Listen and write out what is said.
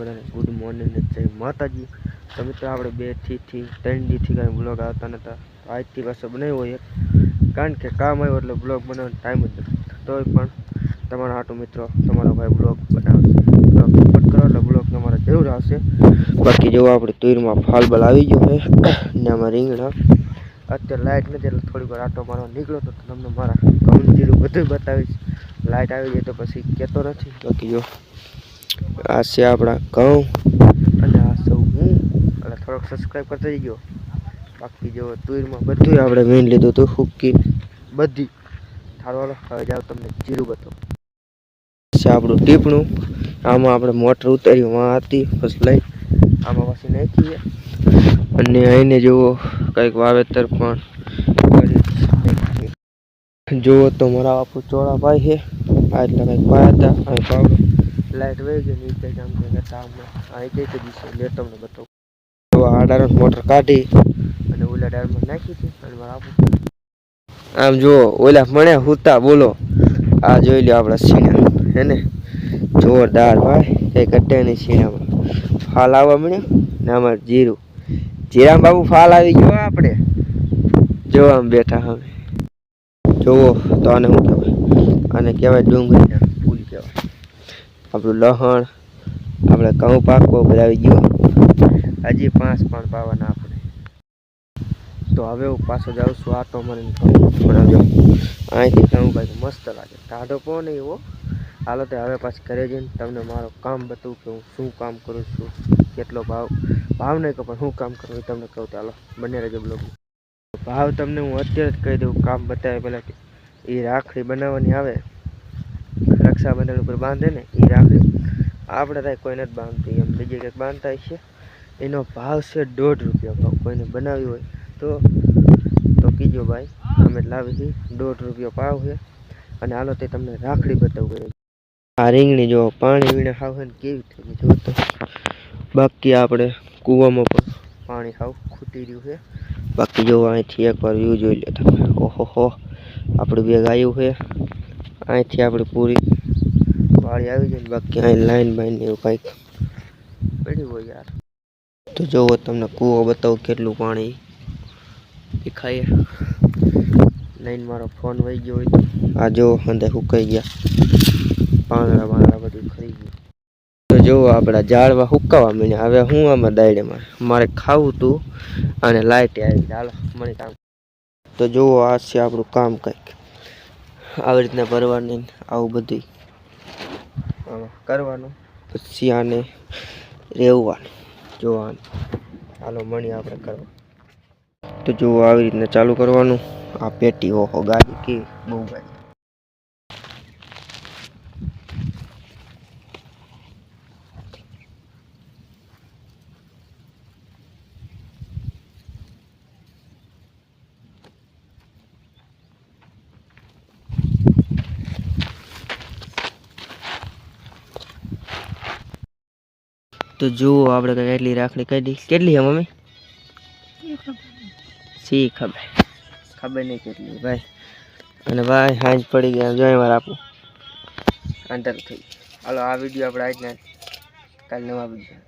બધાને good morning ને જય માતાજી, તો મિત્રો આપણે બેથી ત્રણ દીથી કાંઈ બ્લોગ આવતા નહોતા આજથી પાછો બનાવ્યો હોય કારણ કે કામ આવ્યો એટલે બ્લોગ બનાવવાનો ટાઈમ જ તોય પણ તમારા આટો મિત્રો, તમારો ભાઈ બ્લોગ બનાવશે. બ્લોગ સપોર્ટ કરો એટલે બ્લોગ તમારે જરૂર આવશે. બાકી જો આપણે તુરમાં ફાલ બલ આવી ગયો છે. ને આમાં રીંગણા. અત્યારે લાઇટ નથી એટલે થોડીક વાર આટો મારવા નીકળ્યો તો તમને મારા ઘઉં જીરું બધું બતાવીશ. લાઇટ આવી જાય તો પછી કહેતો નથી. બાકી જો. આ છે આપણા ઘઉં. અને આ સૌ હું. એટલે થોડોક સબસ્ક્રાઈબ કરતા ગયો બાકી જો તુરમાં બધું આપણે મેન લીધું હતું હુકી બધી. હાલો હવે જાવ તમને જીરું બતાવું. છે આપણું ટીપણું. આમાં આપણે મોટર ઉતાર્યું વાં હતી પછી લઈ. આમાં પછી નાખીએ. અને અહીંને જુઓ કંઈક વાવેતર પણ જુઓ તો મારા બાપુ ચોળા ભાઈ છે. આ એટલે કંઈક પાયા હતા અહીં પાવડો. લાઈટ વહી ગઈ નીચે જામ કે હતા હમણાં. અહીં જઈ તો દિશે લે તમને બતાવું. તો આ ડાયરેક્ટ મોટર કાઢી અને ઓલા ડાયરમાં નાખી હતી અને બાપુ આમ જુઓ, ઓલા મને હુતા, બોલો. આ જોઈ લો આપણા સીણા. હે ને? જોરદાર ભાઈ. કઈ કટે નહીં સીણામાં. ફાલ આવવા મળ્યો ને આમાં જીરું. જીરામ બાબુ ફાલ આવી ગયો આપણે. જો આમ બેઠા હવે. જોવો તો આને શું કહેવાય? આને કહેવાય ડુંગળીના. આપણું લહણ, આપણે ઘઉં પાકો બધા આવી ગયો. હજી પાંચ પણ પાવાના આપણે તો હવે હું પાછો જાઉં છું આટો તો મને બનાવજો. અહીંથી ઘઉં કાંઈક મસ્ત લાગે. ટાઢો પણ નહીં એવો હાલો તો હવે પાછી ઘરે જઈને તમને મારું કામ બતાવું કે હું શું કામ કરું છું, કેટલો ભાવ ભાવ નહીં કહું, પણ શું કામ કરું એ તમને કહું ચાલો બંને રહેજો બ્લોગ ભાવ તમને હું અત્યારે જ કહી દઉં, કામ બતાવે પહેલાં એ રાખડી બનાવવાની આવે. રક્ષાબંધન ઉપર બાંધે ને એ રાખડી આપણે થાય કોઈ નથી બાંધતી, એમ બીજે કંઈક બાંધતા છે એનો ભાવ છે દોઢ રૂપિયા ભાવ કોઈને બનાવી હોય તો તો કીજો ભાઈ, અમે લાવી છીએ દોઢ રૂપિયો ભાવ છે. અને હાલો તે તમને રાખડી બતાવું. આ રીંગણી જો પાણી વીણે ખાવ ને કેવી થઈ ગઈ જો તો. બાકી આપણે કૂવામાં પણ પાણી ખાવ ખૂટી રહ્યું છે. બાકી જો અહીંથી એકવાર વ્યૂ જોઈ લો તમે. ઓહો હો આપણું બેગ આવ્યું છે. અહીંથી આપણે પૂરી વાળી આવી જાય બાકી અહીં લાઈન બાઈન એવું કંઈક પડ્યું હોય યાર. તો જોવો તમને કૂવો બતાવું કેટલું પાણી દેખાય. લઈને મારો ફોન વહી ગયો હોય. આ જો અંદર સુકાઈ ગયા. પાંદડા પાંદડા બધું ખરી ગયું. તો જો આપણા ઝાડવા હુકાવા મળ્યા હવે હું આમાં દાયડેમાં મારે? ખાવું તું અને લાઇટ આવી ચાલો મને કામ. તો જુઓ આ છે આપણું કામ કંઈક. આવી રીતના ભરવાની આવું બધું કરવાનું? પછી આને રેવવાનું જોવાનું. ચાલો મણી આપણે કરવા. તો જુઓ આવી રીતના ચાલુ કરવાનું. આ પેટી ઓહો ગાડી કે બહુ ગાડી. તો જુઓ આપણે કેટલી રાખડી કરી કેટલી છે મમ્મી? સી ખબર? ખબર? નહીં કેટલી ભાઈ. અને ભાઈ હાંજ પડી ગયા જોઈ વાર આપું. આંતર થઈ હાલો આ વીડિયો આપણે આજના કાલે નવા વીડિયો.